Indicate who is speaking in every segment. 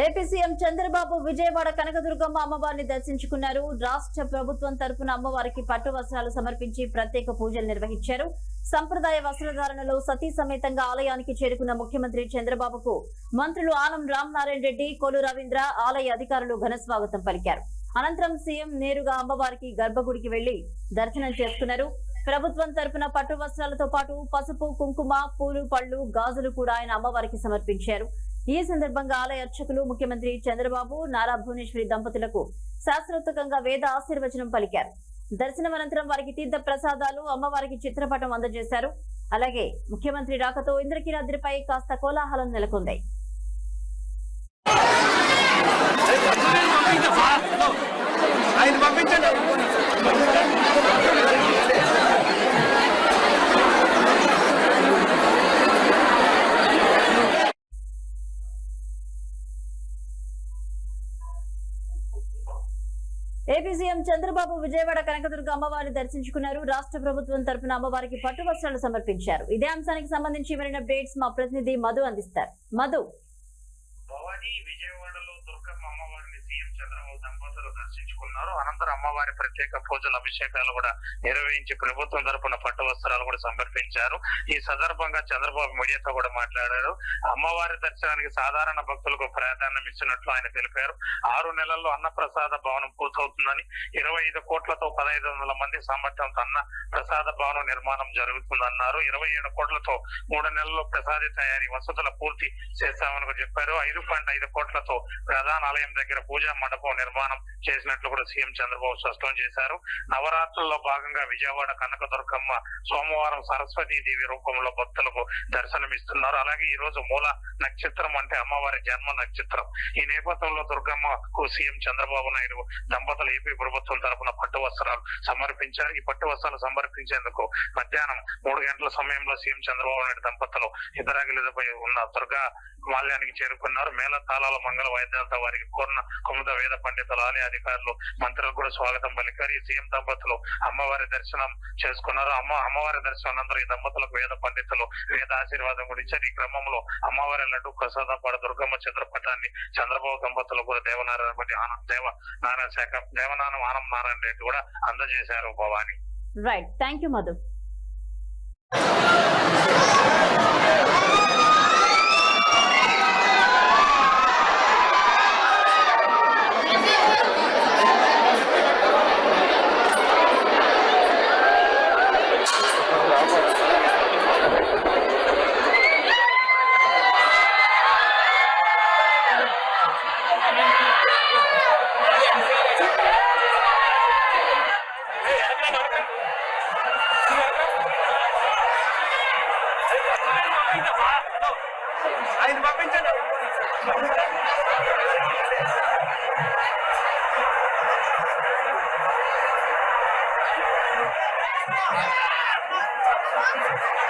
Speaker 1: AP CM Chandrababu Vijayawada Kanakadurgamma అమ్మవారిని దర్శించుకున్నారు. రాష్ట్ర ప్రభుత్వం తరపున అమ్మవారికి పట్టు వస్త్రాలు సమర్పించి ప్రత్యేక పూజలు నిర్వహించారు. సంప్రదాయ వస్త్రధారణలో సతీ సమేతంగా ఆలయానికి చేరుకున్న ముఖ్యమంత్రి చంద్రబాబుకు మంత్రులు ఆనం రామనారాయణ రెడ్డి కొలు రవీంద్ర ఆలయ అధికారులు ఘన స్వాగతం పలికారు. అనంతరం సీఎం నేరుగా అమ్మవారికి గర్భగుడికి వెళ్ళి దర్శనం చేసుకున్నారు. ప్రభుత్వం తరపున పట్టు వస్త్రాలతో పాటు పసుపు కుంకుమ పూలు పళ్ళు గాజులు కూడా ఆయన అమ్మవారికి సమర్పించారు. ఈ సందర్భంగా ఆలయ అర్చకులు ముఖ్యమంత్రి చంద్రబాబు నారా భువనేశ్వరి దంపతులకు శాస్త్రోత్తకంగా వేద ఆశీర్వచనం పలికారు. దర్శనం అనంతరం వారికి తీర్థ ప్రసాదాలు అమ్మవారికి చిత్రపటం అందజేశారు. అలాగే ముఖ్యమంత్రి రాకతో ఇంద్రకీలాద్రిపై కాస్త కోలాహలం నెలకొంది.
Speaker 2: ఆయన పంపించండి.
Speaker 1: ఏపీ సీఎం చంద్రబాబు విజయవాడ కనకదుర్గ అమ్మవారిని దర్శించుకున్నారు. రాష్ట్ర ప్రభుత్వం తరపున అమ్మవారికి పట్టు వస్త్రాలు సమర్పించారు. ఇదే అంశానికి సంబంధించి మరిన్ని అప్డేట్స్ మా ప్రతినిధి మధు అందిస్తారు. మధు.
Speaker 3: విజయవాడ విజయవాడలో దుర్గమ్మ అమ్మవారిని సీఎం చంద్రబాబు దంపతులు దర్శించుకున్నారు. అనంతరం అమ్మవారి ప్రత్యేక పూజలు అభిషేకాలు కూడా నిర్వహించి ప్రభుత్వం తరపున పట్టు వస్త్రాలు కూడా సమర్పించారు. ఈ సందర్భంగా చంద్రబాబు మీడియాతో కూడా మాట్లాడారు. అమ్మవారి దర్శనానికి సాధారణ భక్తులకు ప్రాధాన్యం ఇచ్చినట్లు ఆయన తెలిపారు. ఆరు నెలల్లో అన్న ప్రసాద భవనం పూర్తవుతుందని ఇరవై ఐదు కోట్లతో పదహైదు వందల మంది సామర్థ్యంతో అన్న ప్రసాద భవనం నిర్మాణం జరుగుతుందన్నారు. ఇరవై ఏడు కోట్లతో మూడు నెలల్లో ప్రసాద తయారీ వసతుల పూర్తి చేస్తామని చెప్పారు. ఐదు పాయింట్ ఐదు కోట్లతో ప్రధాన ఆలయం దగ్గర పూజా మండపం నిర్మాణం చేసినట్లు కూడా సీఎం చంద్రబాబు స్పష్టం చేశారు. నవరాత్రుల్లో భాగంగా విజయవాడ కనక దుర్గమ్మ సోమవారం సరస్వతీ దేవి రూపంలో భక్తులకు దర్శనమిస్తున్నారు. అలాగే ఈ రోజు మూల నక్షత్రం అంటే అమ్మవారి జన్మ నక్షత్రం. ఈ నేపథ్యంలో దుర్గమ్మకు సీఎం చంద్రబాబు నాయుడు దంపతులు ఏపీ ప్రభుత్వం తరపున పట్టు వస్త్రాలు సమర్పించారు. ఈ పట్టు వస్త్రాలు సమర్పించేందుకు మధ్యాహ్నం మూడు గంటల సమయంలో సీఎం చంద్రబాబు నాయుడు దంపతులు ఇతరాగిలిపై ఉన్న దుర్గా మాల్యానికి చేరుకున్నారు. మేళ తాళాల మంగళ వాయిద్యాలతో వారికి కోరిన కుముద వేద పండితులు ఆలయ అధికారులు మంత్రులు కూడా స్వాగతం పలికారు. ఈ సీఎం దంపతులు అమ్మవారి దర్శనం చేసుకున్నారు. అమ్మ అమ్మవారి దర్శనం అనంతరం ఈ దంపతులకు వేద పండితులు వేద ఆశీర్వాదం కూడా ఇచ్చారు. ఈ క్రమంలో అమ్మవారి లడ్డు ప్రసాదపాడ దుర్గమ్మ చిత్రపటాన్ని చంద్రబాబు దంపతులు కూడా దేవనారాయణ రెడ్డి ఆనంద్ దేవ నారాయణ శాఖ దేవనానం ఆనం నారాయణ రెడ్డి కూడా అందజేశారు Bhavani.
Speaker 1: Right thank you Madhu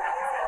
Speaker 2: Thank
Speaker 4: you.